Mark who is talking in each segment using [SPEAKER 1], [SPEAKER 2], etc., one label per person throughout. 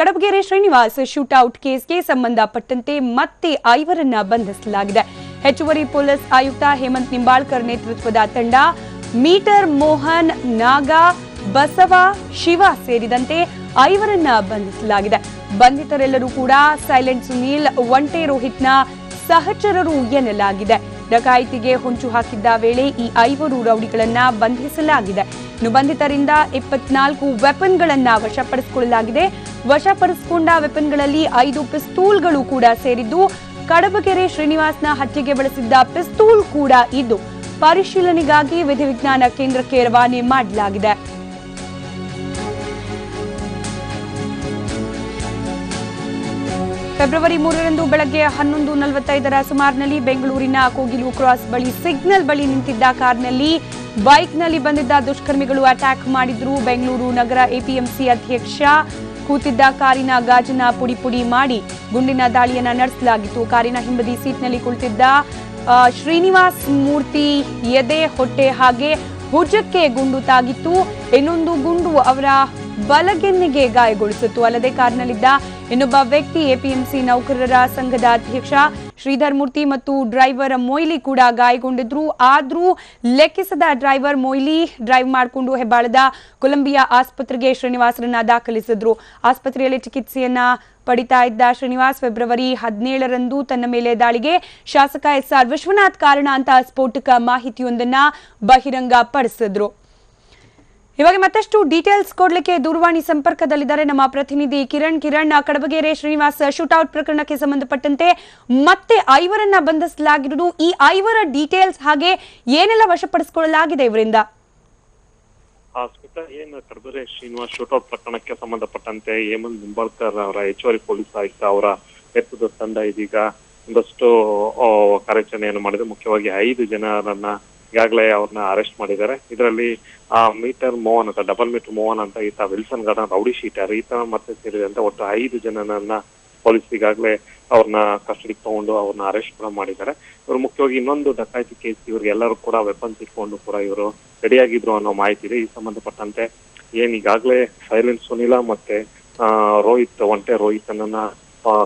[SPEAKER 1] Kadabagere Srinivas shootout ಕೇಸ್ಗೆ ಸಂಬಂಧಪಟ್ಟಂತೆ ಮತ್ತೆ ಐವರನ್ನ ಬಂಧಿಸಲಾಗಿದೆ. ಹೆಚ್ಚುವರಿ ಪೊಲೀಸ್ ಆಯುಕ್ತ ಹೇಮಂತ್ ನಿಂಬಾಳ್ಕರ್ ನೇತೃತ್ವದ ತಂಡ ಮೀಟರ್ ಮೋಹನ್, ನಾಗಾ, ಬಸವ, ಶಿವ ಸೇರಿದಂತೆ ಐವರನ್ನ ಬಂಧಿಸಲಾಗಿದೆ. ಬಂಧಿತರೆಲ್ಲರೂ ಕೂಡ ಸೈಲೆಂಟ್ ಸುನೀಲ್, ಒಂಟೆ ರೋಹಿತ್ನ ಸಹಚರರು ಎನ್ನಲಾಗಿದೆ. ಡಕಾಯಿತಿಗೆ ಹೊಂಚು ಹಾಕಿದ್ದ ವೇಳೆ ಈ ಐವರು ರೌಡಿಗಳನ್ನ ಬಂಧಿಸಲಾಗಿದೆ. ಇನ್ನು ಬಂಧಿತರಿಂದ ಇಪ್ಪತ್ನಾಲ್ಕು ವೆಪನ್ಗಳನ್ನ ವಶಪಡಿಸಿಕೊಳ್ಳಲಾಗಿದೆ. ವಶಪಡಿಸಿಕೊಂಡ ವೆಪನ್ಗಳಲ್ಲಿ ಐದು ಪಿಸ್ತೂಲ್ಗಳು ಕೂಡ ಸೇರಿದ್ದು, ಕಡಬಗೆರೆ ಶ್ರೀನಿವಾಸ್ನ ಹತ್ಯೆಗೆ ಬಳಸಿದ್ದ ಪಿಸ್ತೂಲ್ ಕೂಡ ಇದ್ದು, ಪರಿಶೀಲನೆಗಾಗಿ ವಿಧಿವಿಜ್ಞಾನ ಕೇಂದ್ರಕ್ಕೆ ರವಾನೆ ಮಾಡಲಾಗಿದೆ. ಫೆಬ್ರವರಿ ಮೂರರಂದು ಬೆಳಗ್ಗೆ ಹನ್ನೊಂದು ನಲವತ್ತೈದರ ಸುಮಾರಿನಲ್ಲಿ ಬೆಂಗಳೂರಿನ ಕೋಗಿಲು ಕ್ರಾಸ್ ಬಳಿ ಸಿಗ್ನಲ್ ಬಳಿ ನಿಂತಿದ್ದ ಕಾರ್ನಲ್ಲಿ ಬೈಕ್ನಲ್ಲಿ ಬಂದಿದ್ದ ದುಷ್ಕರ್ಮಿಗಳು ಅಟ್ಯಾಕ್ ಮಾಡಿದ್ರು. ಬೆಂಗಳೂರು ನಗರ ಎಪಿಎಂಸಿ ಅಧ್ಯಕ್ಷ ಕೂತಿದ್ದ ಕಾರಿನ ಗಾಜಿನ ಪುಡಿ ಪುಡಿ ಮಾಡಿ ಗುಂಡಿನ ದಾಳಿಯನ್ನ ನಡೆಸಲಾಗಿತ್ತು. ಕಾರಿನ ಹಿಂಬದಿ ಸೀಟ್ನಲ್ಲಿ ಕುಳಿತಿದ್ದ ಶ್ರೀನಿವಾಸ್ ಮೂರ್ತಿ ಎದೆ, ಹೊಟ್ಟೆ ಹಾಗೆ ಭುಜಕ್ಕೆ ಗುಂಡು ತಾಗಿತ್ತು. ಇನ್ನೊಂದು ಗುಂಡು ಅವರ ಬಲಗೆನ್ನೆಗೆ ಗಾಯಗೊಳಿಸಿತು ಅಲ್ಲದೆ ಕಾರ್ನಲ್ಲಿದ್ದ ಇನ್ನೊಬ್ಬ ವ್ಯಕ್ತಿ, ಎಪಿಎಂಸಿ ನೌಕರರ ಸಂಘದ ಅಧ್ಯಕ್ಷ ಶ್ರೀಧರ್ ಮೂರ್ತಿ ಮತ್ತು ಡ್ರೈವರ್ ಮೊಯ್ಲಿ ಕೂಡ ಗಾಯಗೊಂಡಿದ್ರು. ಆದರೂ ಲೆಕ್ಕಿಸದ ಡ್ರೈವರ್ ಮೊಯ್ಲಿ ಡ್ರೈವ್ ಮಾಡಿಕೊಂಡು ಹೆಬ್ಬಾಳದ ಕೊಲಂಬಿಯಾ ಆಸ್ಪತ್ರೆಗೆ ಶ್ರೀನಿವಾಸರನ್ನ ದಾಖಲಿಸಿದ್ರು. ಆಸ್ಪತ್ರೆಯಲ್ಲಿ ಚಿಕಿತ್ಸೆಯನ್ನ ಪಡಿತಾ ಇದ್ದ ಶ್ರೀನಿವಾಸ್ ಫೆಬ್ರವರಿ ಹದಿನೇಳರಂದು ತನ್ನ ಮೇಲೆ ದಾಳಿಗೆ ಶಾಸಕ ಎಸ್ ಆರ್ ವಿಶ್ವನಾಥ್ ಕಾರಣ ಅಂತ ಸ್ಫೋಟಕ ಮಾಹಿತಿಯೊಂದನ್ನ ಬಹಿರಂಗ ಪಡಿಸಿದ್ರು ಇವಾಗ ಮತ್ತಷ್ಟು ಡೀಟೇಲ್ಸ್ ಕೊಡ್ಲಿಕ್ಕೆ ದೂರವಾಣಿ ಸಂಪರ್ಕದಲ್ಲಿದ್ದಾರೆ ನಮ್ಮ ಪ್ರತಿನಿಧಿ ಕಿರಣ್. ಕಿರಣ್ ಕಡಬಗೆರೆ ಶ್ರೀನಿವಾಸ್ ಶೂಟ್ಔಟ್ ಪ್ರಕರಣಕ್ಕೆ ಸಂಬಂಧಪಟ್ಟಂತೆ ಮತ್ತೆ ಐವರನ್ನ ಬಂಧಿಸಲಾಗಿರುವುದು. ಈ ಐವರ ಡೀಟೇಲ್ಸ್ ಹಾಗೆ ಏನೆಲ್ಲ ವಶಪಡಿಸಿಕೊಳ್ಳಲಾಗಿದೆ ಇವರಿಂದ?
[SPEAKER 2] ಏನ್ ಕಡಬರೆ ಶ್ರೀನಿವಾಸ್ ಶೂಟೌಟ್ ಪ್ರಕರಣಕ್ಕೆ ಸಂಬಂಧಪಟ್ಟಂತೆ ಹೇಮಂತ್ ನಿಂಬಾಳ್ಕರ್ ಅವರ ಹೆಚ್ಚುವರಿ ಪೊಲೀಸ್ ಆಯುಕ್ತ ಅವರ ನೇತೃತ್ವದ ತಂಡ ಇದೀಗ ಒಂದಷ್ಟು ಕಾರ್ಯಾಚರಣೆಯನ್ನು ಮಾಡಿದೆ. ಮುಖ್ಯವಾಗಿ ಐದು ಜನರನ್ನ ಈಗಾಗಲೇ ಅವ್ರನ್ನ ಅರೆಸ್ಟ್ ಮಾಡಿದ್ದಾರೆ. ಇದರಲ್ಲಿ ಆ ಮೀಟರ್ ಮೋಹನ್ ಅಂತ ಡಬಲ್ ಮೀಟರ್ ಮೋಹನ್ ಅಂತ ಈತ ವಿಲ್ಸನ್ ಗಾರ್ಡನ್ ರೌಡಿ ಶೀಟರ್. ಈತ ಮತ್ತೆ ಸೇರಿದಂತೆ ಒಟ್ಟು ಐದು ಜನನನ್ನ ಪೊಲೀಸ್ ಈಗಾಗಲೇ ಅವ್ರನ್ನ ಕಸ್ಟಡಿಗೆ ತಗೊಂಡು ಅವ್ರನ್ನ ಅರೆಸ್ಟ್ ಕೂಡ ಮಾಡಿದ್ದಾರೆ. ಇವರು ಮುಖ್ಯವಾಗಿ ಇನ್ನೊಂದು ಡಕಾಯಿತಿ ಕೇಸ್ ಇವ್ರಿಗೆಲ್ಲರೂ ಕೂಡ ವೆಪನ್ಸ್ ಇಟ್ಕೊಂಡು ಕೂಡ ಇವರು ರೆಡಿಯಾಗಿದ್ರು ಅನ್ನೋ ಮಾಹಿತಿ ಇದೆ. ಈ ಸಂಬಂಧಪಟ್ಟಂತೆ ಏನ್ ಈಗಾಗಲೇ ಸೈಲೆಂಟ್ ಸುನಿಲ ಮತ್ತೆ ರೋಹಿತ್, ಒಂಟೆ ರೋಹಿತ್ ಅನ್ನ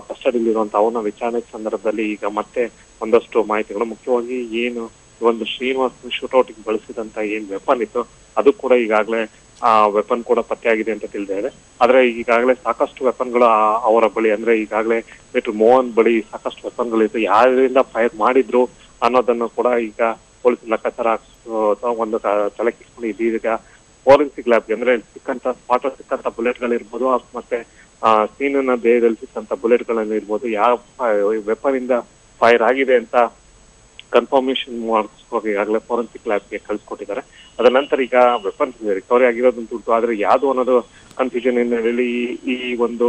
[SPEAKER 2] ಕಸ್ಟಡಿಲಿರುವಂತ ಅವನ ವಿಚಾರಣೆ ಸಂದರ್ಭದಲ್ಲಿ ಈಗ ಮತ್ತೆ ಒಂದಷ್ಟು ಮಾಹಿತಿಗಳು ಮುಖ್ಯವಾಗಿ ಏನು ಒಂದು ಶ್ರೀನಿವಾಸ್ ಶೂಟೌಟ್ ಬಳಸಿದಂತ ಏನ್ ವೆಪನ್ ಇತ್ತು, ಅದು ಕೂಡ ಈಗಾಗಲೇ, ಆ ವೆಪನ್ ಕೂಡ ಪತ್ತೆಯಾಗಿದೆ ಅಂತ ತಿಳಿದಿದೆ ಆದ್ರೆ ಈಗಾಗಲೇ ಸಾಕಷ್ಟು ವೆಪನ್ಗಳು ಗಳು ಅವರ ಬಳಿ, ಅಂದ್ರೆ ಈಗಾಗಲೇ ಮೀಟರ್ ಮೋಹನ್ ಬಳಿ ಸಾಕಷ್ಟು ವೆಪನ್ಗಳಿತ್ತು ಯಾರಿಂದ ಫೈರ್ ಮಾಡಿದ್ರು ಅನ್ನೋದನ್ನು ಕೂಡ ಈಗ ಪೊಲೀಸ್ ಲೆಕ್ಕಾಚಾರ ಒಂದು ತಲೆ ತಲೆಕಿಸ್ಕೊಂಡು ಇದೀಗ ಫೋರೆನ್ಸಿಕ್ ಲ್ಯಾಬ್ಗೆ ಅಂದ್ರೆ ಸಿಕ್ಕಂತ ಸ್ಪಾಟ್ ಸಿಕ್ಕಂತ ಬುಲೆಟ್ಗಳಿರ್ಬೋದು ಮತ್ತೆ, ಆ ಸೀನಿನ ದೇಹದಲ್ಲಿ ಸಿಕ್ಕಂತ ಬುಲೆಟ್ಗಳನ್ನು ಇರ್ಬೋದು, ಯಾವ ವೆಪನ್ ಇಂದ ಫೈರ್ ಆಗಿದೆ ಅಂತ ಕನ್ಫರ್ಮೇಶನ್ ಮಾಡಿಸ್ಕೊಂಡು ಈಗಾಗಲೇ ಫೋರೆನ್ಸಿಕ್ ಲ್ಯಾಬ್ಗೆ ಕಳ್ಸಿಕೊಟ್ಟಿದ್ದಾರೆ. ಅದರ ನಂತರ ಈಗ ವೆಪನ್ಸ್ ರಿಕವರಿ ಆಗಿರೋದಂತುಂಟು ಆದ್ರೆ ಯಾವುದು ಅನ್ನೋದು ಕನ್ಫ್ಯೂಷನ್ ಹಿನ್ನೆಲೆಯಲ್ಲಿ ಈ- ಒಂದು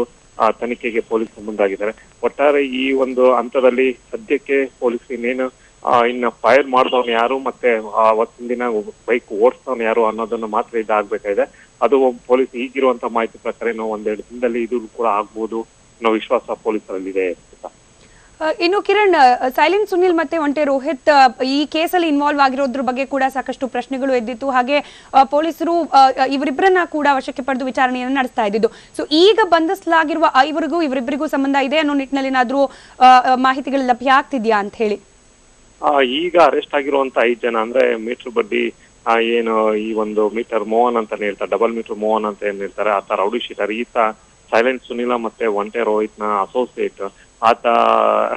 [SPEAKER 2] ತನಿಖೆಗೆ ಪೊಲೀಸ್ ಮುಂದಾಗಿದ್ದಾರೆ. ಒಟ್ಟಾರೆ ಈ ಒಂದು ಹಂತದಲ್ಲಿ ಸದ್ಯಕ್ಕೆ ಪೊಲೀಸ್ ಇನ್ನೇನು ಇನ್ನ ಫೈರ್ ಮಾಡಿದವನು ಯಾರು ಮತ್ತೆ ಅವತ್ತಿನ ದಿನ ಬೈಕ್ ಓಡಿಸ್ತವನು ಯಾರು ಅನ್ನೋದನ್ನು ಮಾತ್ರ ಇದಾಗಬೇಕಾಗಿದೆ ಅದು ಪೊಲೀಸ್ ಈಗಿರುವಂತ ಮಾಹಿತಿ ಪ್ರಕಾರ ಏನೋ ಒಂದೆರಡು ದಿನದಲ್ಲಿ ಇದು ಕೂಡ ಆಗ್ಬೋದು ಅನ್ನೋ ವಿಶ್ವಾಸ ಪೊಲೀಸರಲ್ಲಿದೆ
[SPEAKER 1] ಇನ್ನು ಕಿರಣ್ ಸೈಲೆಂಟ್ ಸುನಿಲ್ ಮತ್ತೆ ಒಂಟೆ ರೋಹಿತ್ ಈ ಕೇಸಲ್ಲಿ ಇನ್ವಾಲ್ವ್ ಆಗಿರೋದ್ರ ಬಗ್ಗೆ ಕೂಡ ಸಾಕಷ್ಟು ಪ್ರಶ್ನೆಗಳು ಎದ್ದಿತ್ತು. ಹಾಗೆ ಪೊಲೀಸರು ಇವರಿಬ್ಬರನ್ನ ಕೂಡ ವಶಕ್ಕೆ ಪಡೆದು ವಿಚಾರಣೆಯನ್ನು ನಡೆಸ್ತಾ ಇದ್ದಿದ್ದು. ಸೊ ಈಗ ಬಂಧಿಸಲಾಗಿರುವ ಐವರಿಗೂ ಇವರಿಬ್ಬರಿಗೂ ಸಂಬಂಧ ಇದೆ ಅನ್ನೋ ನಿಟ್ಟಿನಲ್ಲಿ ಏನಾದ್ರೂ ಮಾಹಿತಿಗಳು ಲಭ್ಯ ಆಗ್ತಿದ್ಯಾ ಅಂತ ಹೇಳಿ.
[SPEAKER 2] ಈಗ ಅರೆಸ್ಟ್ ಆಗಿರುವಂತ ಐದು ಜನ ಅಂದ್ರೆ ಮೀಟರ್ ಬಡ್ಡಿ ಏನು ಈ ಒಂದು ಮೀಟರ್ ಮೋಹನ್ ಅಂತ ಹೇಳ್ತಾರೆ ಡಬಲ್ ಮೀಟರ್ ಮೋಹನ್ ಅಂತ ಏನ್ ಹೇಳ್ತಾರೆ ಆತ ರೌಡಿ ಶೀಟರ್ ಈತ ಸೈಲೆಂಟ್ ಸುನಿಲ ಮತ್ತೆ ಒಂಟೆ ರೋಹಿತ್ನ ಅಸೋಸಿಯೇಟ್ ಆತ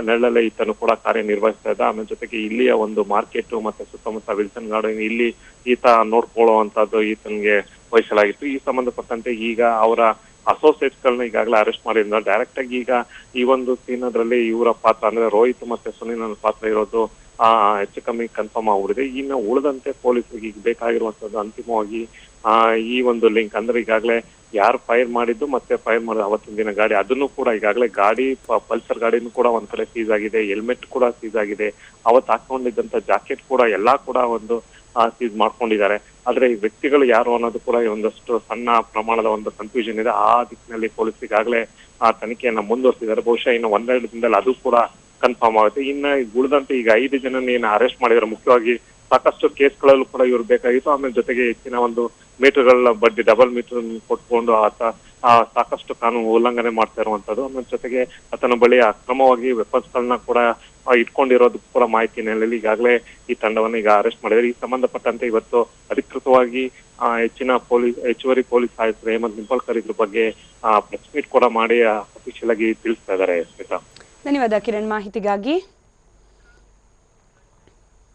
[SPEAKER 2] ನೆರಳಲ್ಲೇ ಈತನು ಕೂಡ ಕಾರ್ಯನಿರ್ವಹಿಸ್ತಾ ಇದ್ದ. ಆಮೇಲೆ ಜೊತೆಗೆ ಇಲ್ಲಿಯ ಒಂದು ಮಾರ್ಕೆಟ್ ಮತ್ತೆ ಸುತ್ತಮುತ್ತ ವಿಲ್ಸನ್ ಗಾರ್ಡನ್ ಇಲ್ಲಿ ಈತ ನೋಡ್ಕೊಳ್ಳುವಂತದ್ದು ಈತನಿಗೆ ವಹಿಸಲಾಗಿತ್ತು. ಈ ಸಂಬಂಧಪಟ್ಟಂತೆ ಈಗ ಅವರ ಅಸೋಸಿಯೇಟ್ಸ್ ಗಳನ್ನ ಈಗಾಗಲೇ ಅರೆಸ್ಟ್ ಮಾಡಿದ್ರು ಡೈರೆಕ್ಟ್ ಆಗಿ ಈಗ ಈ ಒಂದು ಸೀನ್ ಅದರಲ್ಲಿ ಇವರ ಪಾತ್ರ, ಅಂದ್ರೆ ರೋಹಿತ್ ಮತ್ತೆ ಸುನೀಲ್ ಪಾತ್ರ ಇರೋದು, ಆ, ಹೆಚ್ಚು ಕಮ್ಮಿ ಕನ್ಫರ್ಮ್ ಆಗ್ಬಿಡಿದೆ ಇನ್ನು ಉಳಿದಂತೆ ಪೊಲೀಸರಿಗೆ ಈಗ ಬೇಕಾಗಿರುವಂತದ್ದು ಅಂತಿಮವಾಗಿ, ಆ, ಈ ಒಂದು ಲಿಂಕ್ ಅಂದ್ರೆ ಈಗಾಗಲೇ ಯಾರು ಫೈರ್ ಮಾಡಿದ್ದು ಮತ್ತೆ ಫೈರ್ ಮಾಡಿದ ಅವತ್ತಿನ ದಿನ ಗಾಡಿ, ಅದನ್ನು ಕೂಡ ಈಗಾಗಲೇ ಗಾಡಿ ಪಲ್ಸರ್ ಗಾಡಿನೂ ಕೂಡ ಒಂದ್ ಕಡೆ ಸೀಸ್ ಆಗಿದೆ, ಹೆಲ್ಮೆಟ್ ಕೂಡ ಸೀಸ್ ಆಗಿದೆ. ಅವತ್ತು ಹಾಕೊಂಡಿದ್ದಂತ ಜಾಕೆಟ್ ಕೂಡ ಎಲ್ಲಾ ಕೂಡ ಒಂದು ಸೀಸ್ ಮಾಡ್ಕೊಂಡಿದ್ದಾರೆ. ಆದ್ರೆ ಈ ವ್ಯಕ್ತಿಗಳು ಯಾರು ಅನ್ನೋದು ಕೂಡ ಒಂದಷ್ಟು ಸಣ್ಣ ಪ್ರಮಾಣದ ಒಂದು ಕನ್ಫ್ಯೂಷನ್ ಇದೆ. ಆ ದಿಕ್ಕಿನಲ್ಲಿ ಪೊಲೀಸ್ ಈಗಾಗಲೇ, ಆ, ತನಿಖೆಯನ್ನ ಮುಂದುವರಿಸಿದ್ದಾರೆ. ಬಹುಶಃ ಇನ್ನು ಒಂದೆರಡು ದಿನದಲ್ಲಿ ಅದು ಕೂಡ ಕನ್ಫರ್ಮ್ ಆಗುತ್ತೆ. ಇನ್ನ ಉಳಿದಂತೆ ಈಗ ಐದು ಜನ ಅರೆಸ್ಟ್ ಮಾಡಿದ್ದಾರೆ. ಮುಖ್ಯವಾಗಿ ಸಾಕಷ್ಟು ಕೇಸ್ಗಳಲ್ಲೂ ಕೂಡ ಇವ್ರು ಬೇಕಾಗಿತ್ತು. ಆಮೇಲೆ ಜೊತೆಗೆ ಹೆಚ್ಚಿನ ಒಂದು ಮೀಟರ್ಗಳ ಬಡ್ಡಿ ಡಬಲ್ ಮೀಟರ್ ಕೊಟ್ಕೊಂಡು ಆತ ಆ, ಸಾಕಷ್ಟು ಕಾನೂನು ಉಲ್ಲಂಘನೆ ಮಾಡ್ತಾ ಇರುವಂತದ್ದು ಜೊತೆಗೆ ಆತನ ಬಳಿ ಅಕ್ರಮವಾಗಿ ವೆಪನ್ಸ್ ಗಳನ್ನ ಕೂಡ ಇಟ್ಕೊಂಡಿರೋದು ಕೂಡ ಮಾಹಿತಿ ಹಿನ್ನೆಲೆಯಲ್ಲಿ ಈಗಾಗಲೇ ಈ ತಂಡವನ್ನು ಈಗ ಅರೆಸ್ಟ್ ಮಾಡಿದ್ದಾರೆ. ಈ ಸಂಬಂಧಪಟ್ಟಂತೆ ಇವತ್ತು ಅಧಿಕೃತವಾಗಿ ಹೆಚ್ಚಿನ ಪೊಲೀಸ್ ಹೆಚ್ಚುವರಿ ಪೊಲೀಸ್ ಆಯುಕ್ತ ಹೇಮಂತ್ ನಿಂಬಲ್ಕರ್ ಇದ್ರ ಬಗ್ಗೆ ಪ್ರೆಸ್ ಮೀಟ್ ಕೂಡ ಮಾಡಿ ಅಫಿಷಿಯಲ್ ಆಗಿ ತಿಳಿಸ್ತಾ ಇದ್ದಾರೆ ಸ್ಮಿತಾ
[SPEAKER 1] ಧನ್ಯವಾದ ಕಿರಣ್ ಮಾಹಿತಿಗಾಗಿ.